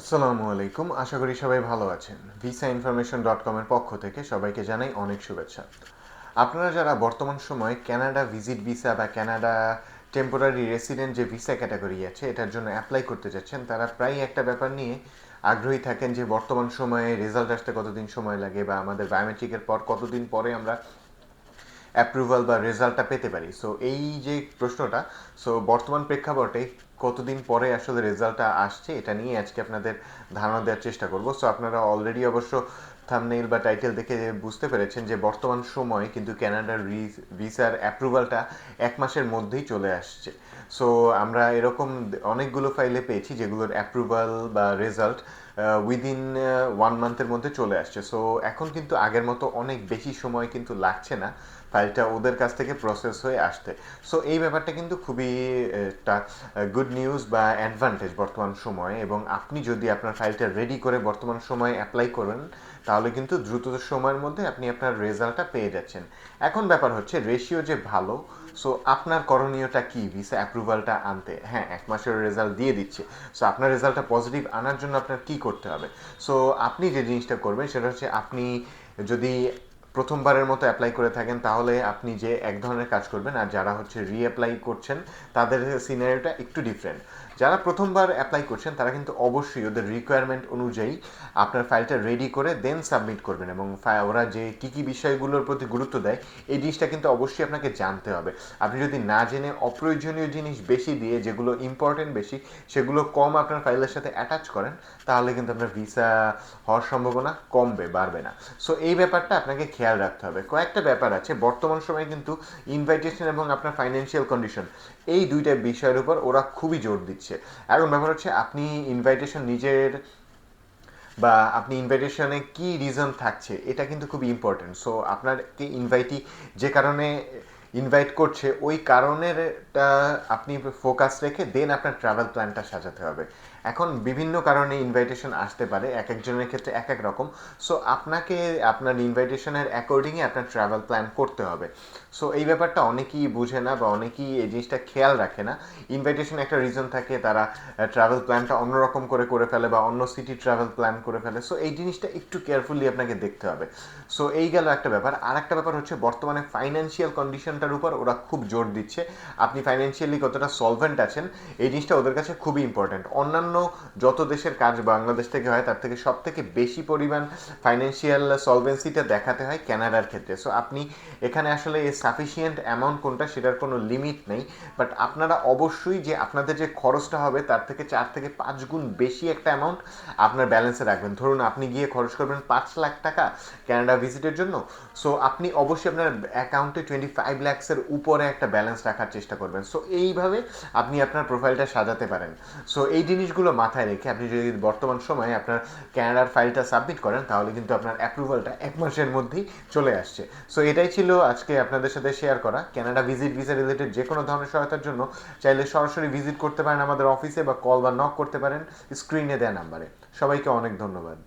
আসসালামু আলাইকুম। আশা করি সবাই ভালো আছেন। ভিসা ইনফরমেশন ডট কমের পক্ষ থেকে সবাইকে জানাই অনেক শুভেচ্ছা। আপনারা যারা বর্তমান সময়ে কানাডা ভিজিট ভিসা বা কানাডা টেম্পোরারি রেসিডেন্ট যে ভিসা ক্যাটাগরি আছে, এটার জন্য অ্যাপ্লাই করতে যাচ্ছেন, তারা প্রায় একটা ব্যাপার নিয়ে আগ্রহী থাকেন যে বর্তমান সময়ে রেজাল্ট আসতে কতদিন সময় লাগে বা আমাদের বায়োমেট্রিকের পর কতদিন পরে আমরা অ্যাপ্রুভাল বা রেজাল্টটা পেতে পারি। সো এই যে প্রশ্নটা সো বর্তমান প্রেক্ষাপটে কতদিন পরে আসলে রেজাল্টটা আসছে, এটা নিয়ে আজকে আপনাদের ধারণা দেওয়ার চেষ্টা করব। সো আপনারা অলরেডি অবশ্য থামনেইল বা টাইটেল দেখে বুঝতে পেরেছেন যে বর্তমান সময়ে কিন্তু কানাডার ভিসার অ্যাপ্রুভালটা এক মাসের মধ্যেই চলে আসছে। সো আমরা এরকম অনেকগুলো ফাইলে পেয়েছি যেগুলোর অ্যাপ্রুভাল বা রেজাল্ট উইদিন ওয়ান মান্থের মধ্যে চলে আসছে। সো এখন কিন্তু আগের মতো অনেক বেশি সময় কিন্তু লাগছে না ফাইলটা ওদের কাছ থেকে প্রসেস হয়ে আসতে। সো এই ব্যাপারটা কিন্তু খুবই একটা গুড নিউজ বা অ্যাডভান্টেজ বর্তমান সময়ে এবং আপনি যদি আপনার ফাইলটা রেডি করে বর্তমান সময়ে অ্যাপ্লাই করেন, তাহলে কিন্তু দ্রুত সময়ের মধ্যে আপনি আপনার রেজাল্টটা পেয়ে যাচ্ছেন। এখন ব্যাপার হচ্ছে রেশিও যে ভালো সো আপনার করণীয়টা কি? ভিসা অ্যাপ্রুভালটা আনতে। হ্যাঁ এক মাসের রেজাল্ট দিয়ে দিচ্ছে। সো আপনার রেজাল্টটা পজিটিভ আনার জন্য আপনার কি করতে হবে? সো আপনি যে জিনিসটা করবেন, সেটা হচ্ছে আপনি যদি প্রথমবারের মতো অ্যাপ্লাই করে থাকেন, তাহলে আপনি যে এক ধরনের কাজ করবেন আর যারা হচ্ছে রিঅ্যাপ্লাই করছেন, তাদের সিনারিওটা একটু ডিফারেন্ট যারা প্রথমবার অ্যাপ্লাই করছেন, তারা কিন্তু অবশ্যই ওদের রিকোয়ারমেন্ট অনুযায়ী আপনার ফাইলটা রেডি করে দেন সাবমিট করবেন এবং ওরা যে কী কী বিষয়গুলোর প্রতি গুরুত্ব দেয়, এই জিনিসটা কিন্তু অবশ্যই আপনাকে জানতে হবে। আপনি যদি না জেনে অপ্রয়োজনীয় জিনিস বেশি দিয়ে, যেগুলো ইম্পর্টেন্ট বেশি, সেগুলো কম আপনার ফাইলের সাথে অ্যাটাচ করেন, তাহলে কিন্তু আপনার ভিসা হওয়ার সম্ভাবনা কমবে, বাড়বে না। সো এই ব্যাপারটা আপনাকে খেয়াল রাখতে হবে। কয়েকটা ব্যাপার আছে, বর্তমান সময়ে কিন্তু ইনভাইটেশন এবং আপনার ফাইন্যান্সিয়াল কন্ডিশন এই দুইটা বিষয়ের উপর ওরা খুবই জোর দিচ্ছে। এখন ব্যাপার হচ্ছে, আপনি ইনভাইটেশন নিজের বা আপনি ইনভাইটেশনে কি রিজন থাকছে, এটা কিন্তু খুব ইম্পর্টেন্ট সো আপনার ইনভাইটি যে কারণে ইনভাইট করছে, ওই কারণেরটা আপনি ফোকাস রেখে দেন আপনার ট্রাভেল প্ল্যানটা সাজাতে হবে। এখন বিভিন্ন কারণে ইনভাইটেশন আসতে পারে, এক একজনের ক্ষেত্রে এক এক রকম। সো আপনাকে আপনার ইনভাইটেশনের অ্যাকর্ডিংয়ে আপনার ট্রাভেল প্ল্যান করতে হবে। সো এই ব্যাপারটা অনেকেই বুঝে না বা অনেকেই এই জিনিসটা খেয়াল রাখে না। ইনভাইটেশন একটা রিজন থাকে, তারা ট্রাভেল প্ল্যানটা অন্যরকম করে করে ফেলে বা অন্য সিটি ট্রাভেল প্ল্যান করে ফেলে। সো এই জিনিসটা একটু কেয়ারফুলি আপনাকে দেখতে হবে। সো এই গেল একটা ব্যাপার। আর একটা ব্যাপার হচ্ছে বর্তমানে ফাইন্যান্সিয়াল কন্ডিশনটার উপর ওরা খুব জোর দিচ্ছে। আপনি ফাইন্যান্সিয়ালি কতটা সলভেন্ট আছেন, এই জিনিসটা ওদের কাছে খুবই ইম্পর্ট্যান্ট অন্যান্য যত দেশের কাজ বাংলাদেশ থেকে হয়, তার থেকে সব থেকে বেশি পরিমাণ ফাইন্যান্সিয়াল সলভেন্সিটা দেখাতে হয় ক্যানাডার ক্ষেত্রে। সো আপনি এখানে আসলে এ সাফিসিয়েন্ট অ্যামাউন্ট কোনটা, সেটার কোনো লিমিট নেই। বাট আপনারা অবশ্যই যে আপনাদের যে খরচটা হবে, তার থেকে চার থেকে পাঁচ গুণ বেশি একটা অ্যামাউন্ট আপনার ব্যালেন্সে রাখবেন। ধরুন, আপনি গিয়ে খরচ করবেন পাঁচ লাখ টাকা ক্যানাডা ভিজিটের জন্য। সো আপনি অবশ্যই আপনার অ্যাকাউন্টে টোয়েন্টি ফাইভ ল্যাক্সের উপরে একটা ব্যালেন্স রাখার চেষ্টা করবেন। সো এইভাবে আপনি আপনার প্রোফাইলটা সাজাতে পারেন। সো এই জিনিসগুলো মাথায় রেখে আপনি যদি বর্তমান সময়ে আপনার ক্যানাডার ফাইলটা সাবমিট করেন, তাহলে কিন্তু আপনার অ্যাপ্রুভালটা এক মাসের মধ্যেই চলে আসছে। সো এটাই ছিল আজকে আপনাদের সাথে শেয়ার করা। ক্যানাডা ভিজিট ভিসা রিলেটেড যে কোনো ধরনের সহায়তার জন্য চাইলে সরাসরি ভিজিট করতে পারেন আমাদের অফিসে বা কল বা নক করতে পারেন স্ক্রিনে দেওয়া নাম্বারে সবাইকে অনেক ধন্যবাদ।